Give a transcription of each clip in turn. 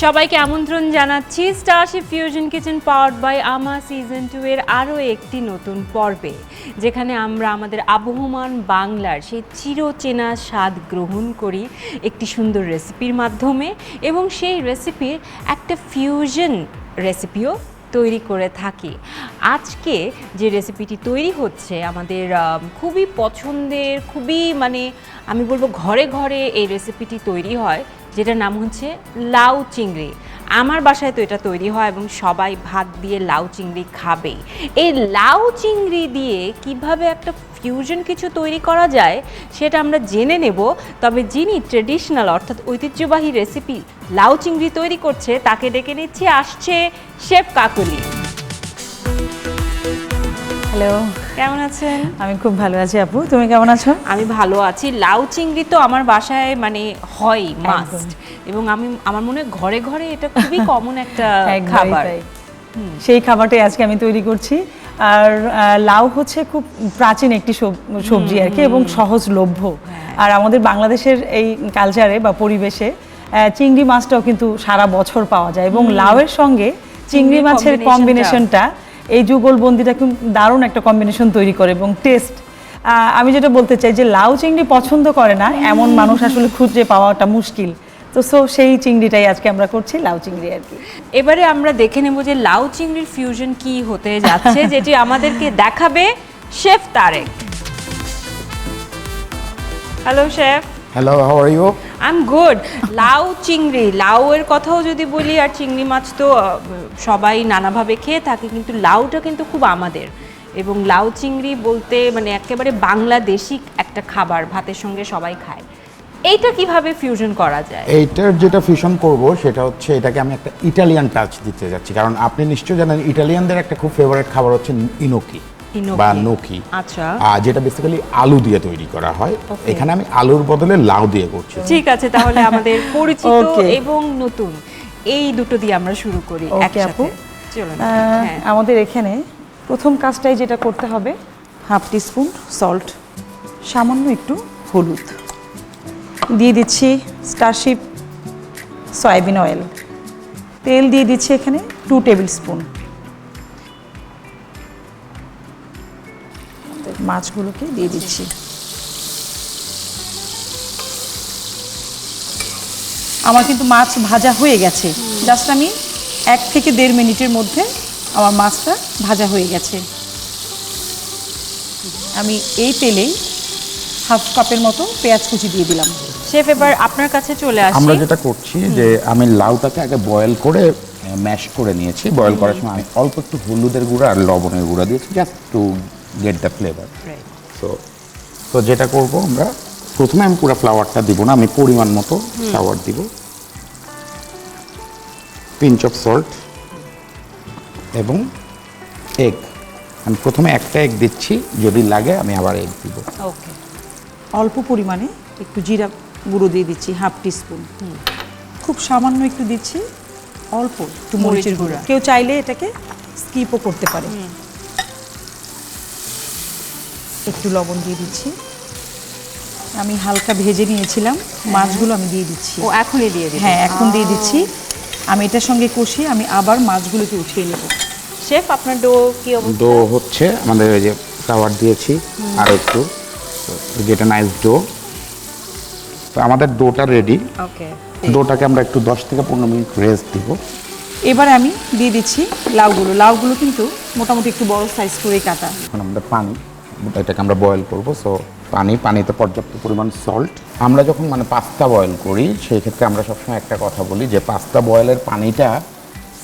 সবাইকে আমন্ত্রণ জানাচ্ছি Starship fusion kitchen powered by আমা সিজন টু এর আরও একটি নতুন পর্বে, যেখানে আমরা আমাদের আবহমান বাংলার সেই চিরচেনা স্বাদ গ্রহণ করি একটি সুন্দর রেসিপির মাধ্যমে এবং সেই রেসিপির একটা ফিউশন রেসিপিও তৈরি করে থাকি। আজকে যে রেসিপিটি তৈরি হচ্ছে, আমাদের খুবই পছন্দের, খুবই মানে আমি বলব ঘরে ঘরে এই রেসিপিটি তৈরি হয়, যেটার নাম হচ্ছে লাউ চিংড়ি। আমার বাসায় তো এটা তৈরি হয় এবং সবাই ভাত দিয়ে লাউ চিংড়ি খাবেই। এই লাউ চিংড়ি দিয়ে কীভাবে একটা ফিউশন কিছু তৈরি করা যায় সেটা আমরা জেনে নেব। তবে যিনি ট্রেডিশনাল অর্থাৎ ঐতিহ্যবাহী রেসিপি লাউ চিংড়ি তৈরি করছে তাকে ডেকে নিচ্ছি আসছে শেফ কাকুলি। হ্যালো। কেমন আছেন? আমি খুব ভালো আছি আপু তুমি কেমন আছো? আমি ভালো আছি। লাউ চিংড়ি তো আমার বাসায় মানে হয় মাস্ট এবং আমি আমার মনে হয় ঘরে ঘরে এটা খুবই কমন একটা খাবার। সেই খাবারটাই আজকে আমি তৈরি করছি। আর লাউ হচ্ছে খুব প্রাচীন একটি সবজি আর কি এবং সহজলভ্য। হ্যাঁ। আর আমাদের বাংলাদেশের এই কালচারে বা পরিবেশে চিংড়ি মাছটাও কিন্তু সারা বছর পাওয়া যায়। এবং লাউয়ের সঙ্গে চিংড়ি মাছের কম্বিনেশনটা এই যুগলবন্দিটা খুব দারুণ একটা কম্বিনেশন তৈরি করে এবং টেস্ট আমি যেটা বলতে চাই যে লাউ চিংড়ি পছন্দ করে না এমন মানুষ আসলে খুঁজে পাওয়াটা মুশকিল। তো সো সেই চিংড়িটাই আজকে আমরা করছি লাউ চিংড়ি আর কি। এবারে আমরা দেখে নেব যে লাউ চিংড়ির ফিউশন কি হতে যাচ্ছে যেটি আমাদেরকে দেখাবে chef Tareq hello chef hello how are you I am good লাউ চিংড়ি লাউয়ের কথাও যদি বলি আর চিংড়ি মাছ তো সবাই নানাভাবে খেয়ে থাকে কিন্তু লাউটা কিন্তু খুব আমাদের। এবং লাউ চিংড়ি বলতে মানে একেবারে বাংলাদেশি একটা খাবার ভাতের সঙ্গে সবাই খায়। এইটা কীভাবে ফিউশন করা যায়? এইটার যেটা ফিউশন করব সেটা হচ্ছে এটাকে আমি একটা ইটালিয়ান টাচ দিতে যাচ্ছি। কারণ আপনি নিশ্চয়ই জানেন ইটালিয়ানদের একটা খুব ফেভারিট খাবার হচ্ছে ইনোকি ইনোকি। বা নোকি আচ্ছা। আর যেটা বেসিক্যালি আলু দিয়ে তৈরি করা হয়। এখানে আমি আলুর বদলে লাউ দিয়ে করছি। ঠিক আছে তাহলে আমাদের পরিচিত এবং নতুন এই দুটো দিয়ে আমরা শুরু করি একসাথে। হ্যাঁ। আমাদের এখানে প্রথম কাজটাই যেটা করতে হবে হাফ টিস্পুন সল্ট সামান্য একটু হলুদ। দিয়ে দিচ্ছি স্টারশিপ সয়াবিন অয়েল তেল দিয়ে দিচ্ছি এখানে টু টেবিল স্পুন মাছগুলোকে দিয়ে দিচ্ছি। আমার কিন্তু মাছ ভাজা হয়ে গেছে। জাস্ট আমি এক থেকে দেড় মিনিটের মধ্যে আমার মাছটা ভাজা হয়ে গেছে। আমি এই তেলেই হাফ কাপের মতো পেঁয়াজ কুচি দিয়ে দিলাম। শেফ এবার আপনার কাছে চলে আসি। আমরা যেটা করছি যে আমি লাউটাকে আগে বয়েল করে ম্যাশ করে নিয়েছি। বয়েল করার সময় আমি অল্প একটু হলুদের গুঁড়া আর লবণের গুঁড়া দিয়েছি just to get the flavour. তো তো যেটা করব আমরা প্রথমে আমি পুরো ফ্লাওয়ারটা দিব না আমি পরিমাণ মতো ফ্লাওয়ার দিব। পিঞ্চ অফ সল্ট এবং এগ আমি প্রথমে একটা এগ দিচ্ছি যদি লাগে আমি আবার এগ দিব। ওকে অল্প পরিমাণে একটু জিরা গুঁড়ো দিয়ে দিচ্ছি হাফ টিস্পুন। খুব সামান্য একটু দিচ্ছি অল্প একটু মরিচের গুঁড়া। কেউ চাইলে এটাকে স্কিপও করতে পারে। একটু লবণ দিয়ে দিচ্ছি। আমি হালকা ভেজে নিয়েছিলাম মাছগুলো আমি দিয়ে দিচ্ছি। ও এখনই দিয়ে দিন হ্যাঁ এখন দিয়ে দিচ্ছি। আমি এটার সঙ্গে কষিয়ে আমি আবার মাছগুলোকে উঠিয়ে নেব। শেফ আপনার ডো কি অবস্থা? ডো হচ্ছে আমাদের ওই যে ফ্লাওয়ার দিয়েছি। আর একটু যেটা নাইস ডো। তো আমাদের ডোটা রেডি ওকে ডোটাকে আমরা একটু দশ থেকে পনেরো মিনিট রেস্ট দিব। এবার আমি দিয়ে দিচ্ছি লাউগুলো। লাউগুলো কিন্তু মোটামুটি একটু বড় সাইজ করে কাটা। এখন আমাদের পানি এটাকে আমরা বয়েল করব। সো পানি পানিতে পর্যাপ্ত পরিমাণ সল্ট আমরা যখন মানে পাস্তা বয়েল করি সেই ক্ষেত্রে আমরা সবসময় একটা কথা বলি যে পাস্তা বয়েলের পানিটা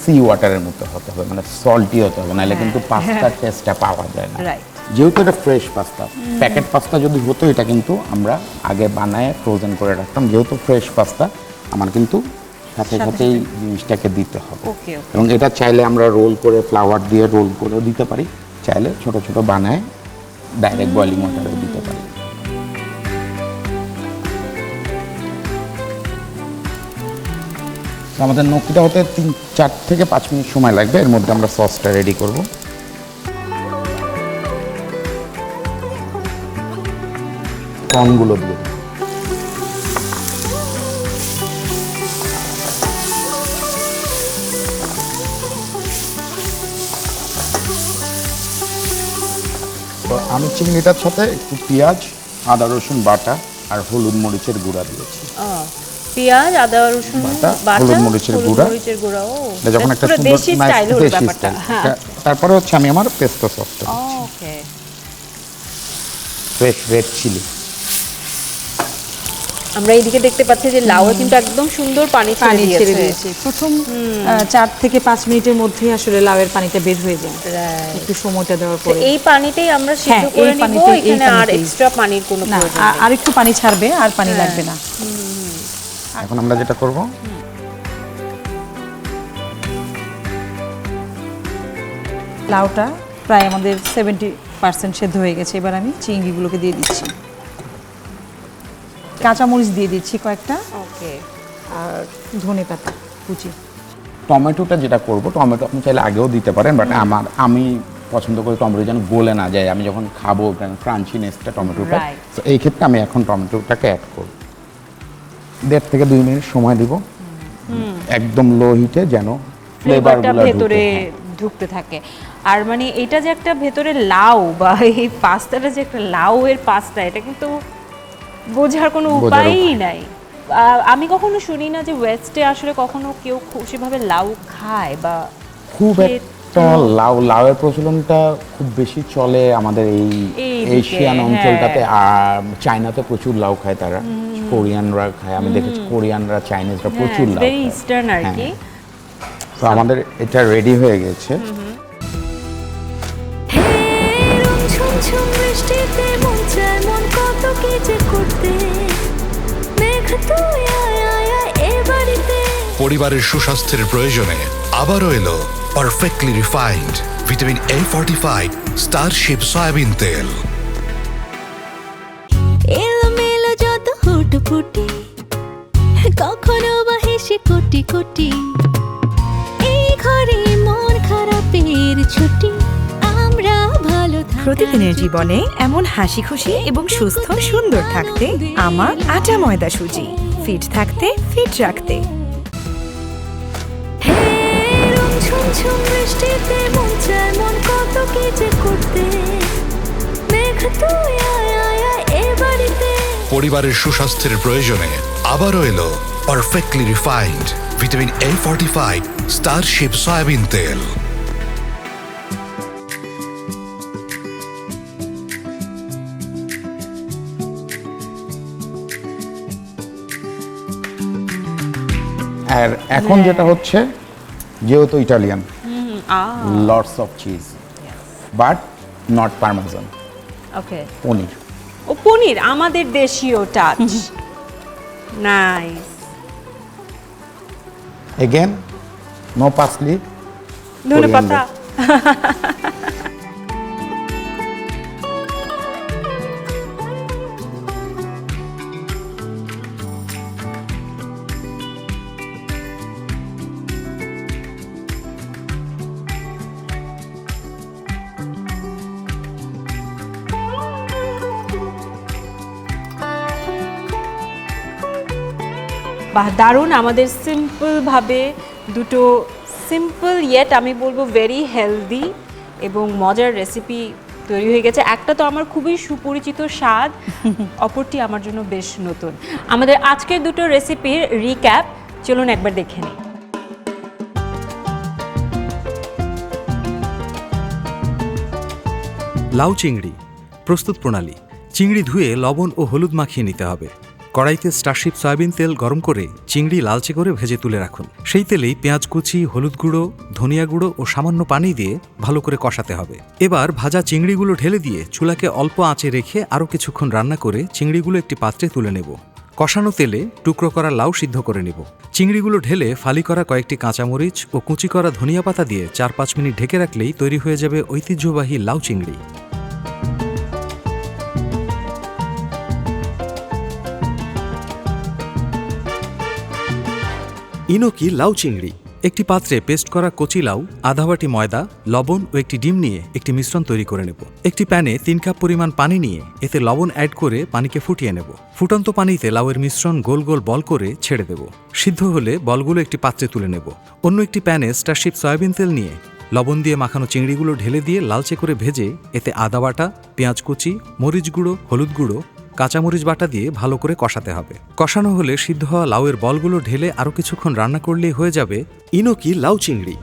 সি ওয়াটারের মতো হতে হবে মানে সল্টি হতে হবে নাহলে কিন্তু পাস্তার টেস্টটা পাওয়া যায় না। রাইট যেহেতু এটা ফ্রেশ পাস্তা প্যাকেট পাস্তা যদি হতো এটা কিন্তু আমরা আগে বানায় ফ্রোজেন করে রাখতাম। যেহেতু ফ্রেশ পাস্তা আমার কিন্তু সাথে সাথেই জিনিসটাকে দিতে হবে। এবং এটা চাইলে আমরা রোল করে ফ্লাওয়ার দিয়ে রোল করেও দিতে পারি। চাইলে ছোট ছোট বানায় ডাইরেক্ট বয়লিং ওয়াটারেও দিতে পারি। আমাদের নকিটা হতে তিন চার থেকে পাঁচ মিনিট সময় লাগবে। এর মধ্যে আমরা সসটা রেডি করব। প্রনগুলো দিয়ে। তো আমি চিংড়িটার সাথে একটু পেঁয়াজ আদা রসুন বাটা আর হলুদ মরিচের গুঁড়া দিয়েছি। পেঁয়াজ আদা রসুন বাটা, হলুদ মরিচের গুঁড়া। মরিচের গুঁড়া ও যখন একটা সুন্দর দেশি স্টাইল হলো ব্যাপারটা হ্যাঁ। তারপরে হচ্ছে আমি আমার পেস্তো সসটা ওকে ফ্রেশ রেড চিলি। আমরা এইদিকে দেখতে পাচ্ছি যে লাউ কিন্তু একদম সুন্দর পানি পানি ছেড়ে দিয়েছে। প্রথম চার থেকে পাঁচ মিনিটের মধ্যে আসলে লাউয়ের পানিটা বের হয়ে যায়। একটু সময়টা দেওয়ার পরে। এই পানিতেই আমরা সিদ্ধ হ্যাঁ, করে নিব এখানে আর এক্সট্রা পানির কোনো প্রয়োজন নেই। আর একটু পানি ছাড়বে আর পানি হ্যাঁ। লাগবে না। এখন আমরা যেটা করব লাউটা প্রায় আমাদের সেভেন্টি পার্সেন্ট সেদ্ধ হয়ে গেছে। এবার আমি চিংড়িগুলোকে দিয়ে দিচ্ছি। কাঁচামরিচ দিয়ে দিচ্ছি কয়েকটা। ওকে আর ধনে পাতা কুচি। টমেটোটা যেটা করব টমেটো আপনি চাইলে আগেও দিতে পারেন বাট আমার আমি পছন্দ করি টমেটো যেন গলে না যায়। আমি যখন খাব ক্রাঞ্চিনেসটা টমেটোটা. তো এই ক্ষেত্রে আমি এখন টমেটোটাকে অ্যাড করব। দেড় থেকে দুই মিনিট সময় দিব। একদম লো হিটে যেন ফ্লেভারটা ফ্লেভারগুলো ভেতরে ঢুকতে থাকে। আর মানে এটা যে একটা ভেতরে লাউ বা এই পাস্তাটা যে একটা লাউ এর পাস্তা এটা কিন্তু বোঝার কোনো উপায়ই নাই। আমি কখনো শুনি না যে ওয়েস্টে আসলে কখনো কেউ খুশিভাবে লাউ খায় বা খুব একটা লাউ লাউয়ের প্রচলনটা খুব বেশি চলে আমাদের এই এশিয়ান হ্যাঁ। অঞ্চলটাতে। আর চায়নাতে প্রচুর লাউ খায় তারা। কোরিয়ানরা খায়। আমি দেখেছি কোরিয়ানরা চাইনিজরা প্রচুর লাউ খায়। ইস্টার্ন আর কি। হ্যাঁ। তো আমাদের এটা রেডি হয়ে গেছে। পরিবারের সুস্বাস্থ্যের প্রয়োজনে আবারও এলো perfectly refined vitamin A fortified Starship soybean তেল। কখনো বা হেসে কোটি কোটি এই ঘরে মন খারাপের ছুটি। প্রতিদিনের। জীবনে এমন হাসি খুশি এবং সুস্থ সুন্দর থাকতে আমার আটা ময়দা সুজি। ফিট থাকতে ফিট রাখতে। ঝুমঝুম বৃষ্টিতে মন চায় মন কত কি যে করতে। মেঘ তুই আয় আয় আয় এ বাড়িতে। পরিবারের সুস্বাস্থ্যের প্রয়োজনে আবারও এলো perfectly refined vitamin A fortified Starship soybean তেল। আর এখন যেটা হচ্ছে যেহেতু Italian lots of cheese but not parmesan okay paneer. ও পনির আমাদের দেশীয় touch nice again no parsley ধনে পাতা বাহ দারুণ। আমাদের সিম্পলভাবে দুটো সিম্পল ইয়েট আমি বলব ভেরি হেলদি এবং মজার রেসিপি তৈরি হয়ে গেছে। একটা তো আমার খুবই সুপরিচিত স্বাদ অপরটি আমার জন্য বেশ নতুন। আমাদের আজকের দুটো রেসিপির রিক্যাপ চলুন একবার দেখে নিই। লাউ চিংড়ি প্রস্তুত প্রণালী। চিংড়ি ধুয়ে লবণ ও হলুদ মাখিয়ে নিতে হবে। কড়াইতে স্টারশিপ সয়াবিন তেল গরম করে চিংড়ি লালচে করে ভেজে তুলে রাখুন। সেই তেলেই পেঁয়াজ কুচি, হলুদ গুঁড়ো, ধনিয়া গুঁড়ো ও সামান্য পানি দিয়ে ভালো করে কষাতে হবে। এবার ভাজা চিংড়িগুলো ঢেলে দিয়ে চুলাকে অল্প আঁচে রেখে আরও কিছুক্ষণ রান্না করে চিংড়িগুলো একটি পাত্রে তুলে নেব। কষানো তেলে টুকরো করা লাউ সিদ্ধ করে নেব। চিংড়িগুলো ঢেলে ফালি করা কয়েকটি কাঁচামরিচ ও কুচি করা ধনিয়া পাতা দিয়ে চার পাঁচ মিনিট ঢেকে রাখলেই তৈরি হয়ে যাবে ঐতিহ্যবাহী লাউ চিংড়ি। ইনোকি লাউ চিংড়ি, একটি পাত্রে পেস্ট করা কচি লাউ, আধা বাটি ময়দা, লবণ ও একটি ডিম নিয়ে একটি মিশ্রণ তৈরি করে নেব। একটি প্যানে তিন কাপ পরিমাণ পানি নিয়ে এতে লবণ অ্যাড করে পানিকে ফুটিয়ে নেব। ফুটন্ত পানিতে লাউয়ের মিশ্রণ গোল গোল বল করে ছেড়ে দেব। সিদ্ধ হলে বলগুলো একটি পাত্রে তুলে নেব। অন্য একটি প্যানে স্টারশিপ সয়াবিন তেল নিয়ে লবণ দিয়ে মাখানো চিংড়িগুলো ঢেলে দিয়ে লালচে করে ভেজে এতে আদা বাটা, পেঁয়াজ কুচি, মরিচ গুঁড়ো, হলুদ গুঁড়ো কাঁচামরিচ বাটা দিয়ে ভালো করে কষাতে হবে। কষানো হলে সিদ্ধ হওয়া লাউয়ের বলগুলো ঢেলে আরও কিছুক্ষণ রান্না করলেই হয়ে যাবে ইনোকি লাউ চিংড়ি।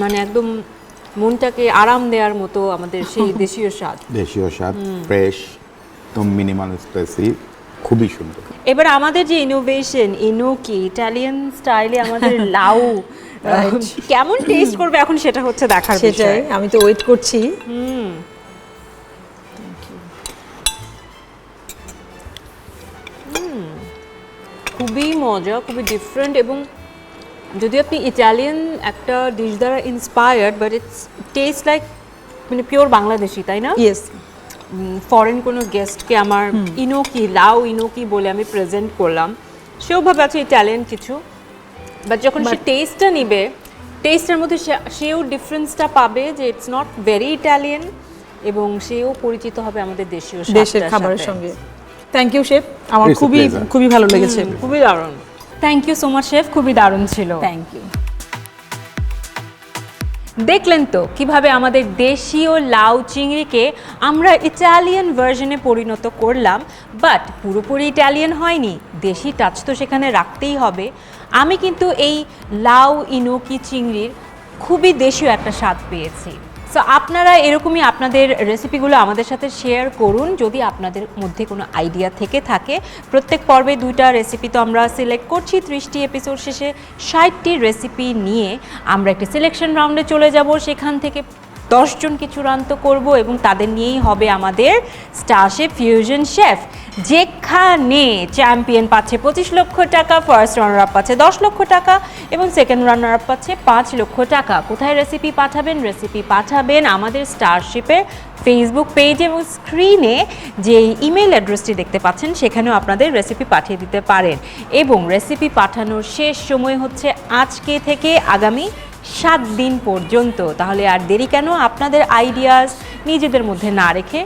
মানে একদম মনটাকে আরাম দেওয়ার মতো আমাদের সেই দেশীয় স্বাদ। দেশীয় স্বাদ ফ্রেশ তো মিনিমাল স্পেসি খুবই সুন্দর। এবার আমাদের যে ইনোভেশন ইনোকি ইটালিয়ান স্টাইলে আমাদের লাউ কেমন টেস্ট করবে এখন সেটা হচ্ছে দেখার সেটাই বিষয়। আমি তো ওয়েট করছি। খুবই মজা খুবই ডিফারেন্ট এবং যদি আপনি ইটালিয়ান একটা ডিশ দ্বারা inspired but it's taste like মানে পিওর বাংলাদেশি তাই না? ইয়েস ফরেন কোনো গেস্টকে আমার ইনোকি লাউ ইনোকি বলে আমি প্রেজেন্ট করলাম। সেও ভাবে আছে ইটালিয়ান কিছু। বাট যখন সে টেস্টটা নিবে টেস্টের মধ্যে সেও ডিফারেন্সটা পাবে যে ইটস নট ভেরি ইটালিয়ান এবং সেও পরিচিত হবে আমাদের দেশীয় দেশের খাবারের সঙ্গে। থ্যাংক ইউ শেফ আমার খুবই খুবই ভালো লেগেছে। খুবই দারুণ। Thank you so much chef খুবই দারুণ ছিল। থ্যাংক ইউ দেখলেন তো কীভাবে আমাদের দেশীয় লাউ চিংড়িকে আমরা ইটালিয়ান ভার্জনে পরিণত করলাম বাট পুরোপুরি ইটালিয়ান হয়নি। দেশি টাচ তো সেখানে রাখতেই হবে। আমি কিন্তু এই লাউ ইনোকি চিংড়ির খুবই দেশীয় একটা স্বাদ পেয়েছি। সো আপনারা এরকমই আপনাদের রেসিপিগুলো আমাদের সাথে শেয়ার করুন যদি আপনাদের মধ্যে কোনো আইডিয়া থেকে থাকে। প্রত্যেক পর্বে দুইটা রেসিপি তো আমরা সিলেক্ট করছি। ত্রিশটি এপিসোড শেষে ষাটটি রেসিপি নিয়ে আমরা একটি সিলেকশন রাউন্ডে চলে যাব। সেখান থেকে দশজনকে চূড়ান্ত করব এবং তাদের নিয়েই হবে আমাদের স্টারশেফ ফিউশন শেফ, যেখানে চ্যাম্পিয়ন পাচ্ছে পঁচিশ লক্ষ টাকা, ফার্স্ট রানার আপ পাচ্ছে দশ লক্ষ টাকা এবং সেকেন্ড রানার আপ পাচ্ছে পাঁচ লক্ষ টাকা। কোথায় রেসিপি পাঠাবেন? রেসিপি পাঠাবেন আমাদের স্টারশিপের ফেসবুক পেজ এবং স্ক্রিনে যে ইমেল অ্যাড্রেসটি দেখতে পাচ্ছেন, সেখানেও আপনাদের রেসিপি পাঠিয়ে দিতে পারেন। এবং রেসিপি পাঠানোর শেষ সময় হচ্ছে আজকে থেকে আগামী সাত দিন পর্যন্ত। তাহলে আর দেরি কেন? আপনাদের আইডিয়াস নিজেদের মধ্যে না রেখে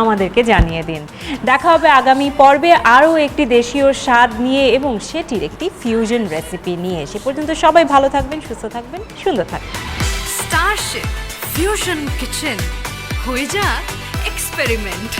আমাদেরকে জানিয়ে দিন। দেখা হবে আগামী পর্বে আরও একটি দেশীয় স্বাদ নিয়ে এবং সেটির একটি ফিউশন রেসিপি নিয়ে। সে পর্যন্ত সবাই ভালো থাকবেন, সুস্থ থাকবেন, সুন্দর থাকবেন। স্টারশিপ ফিউশন কিচেন হয়ে যা এক্সপেরিমেন্ট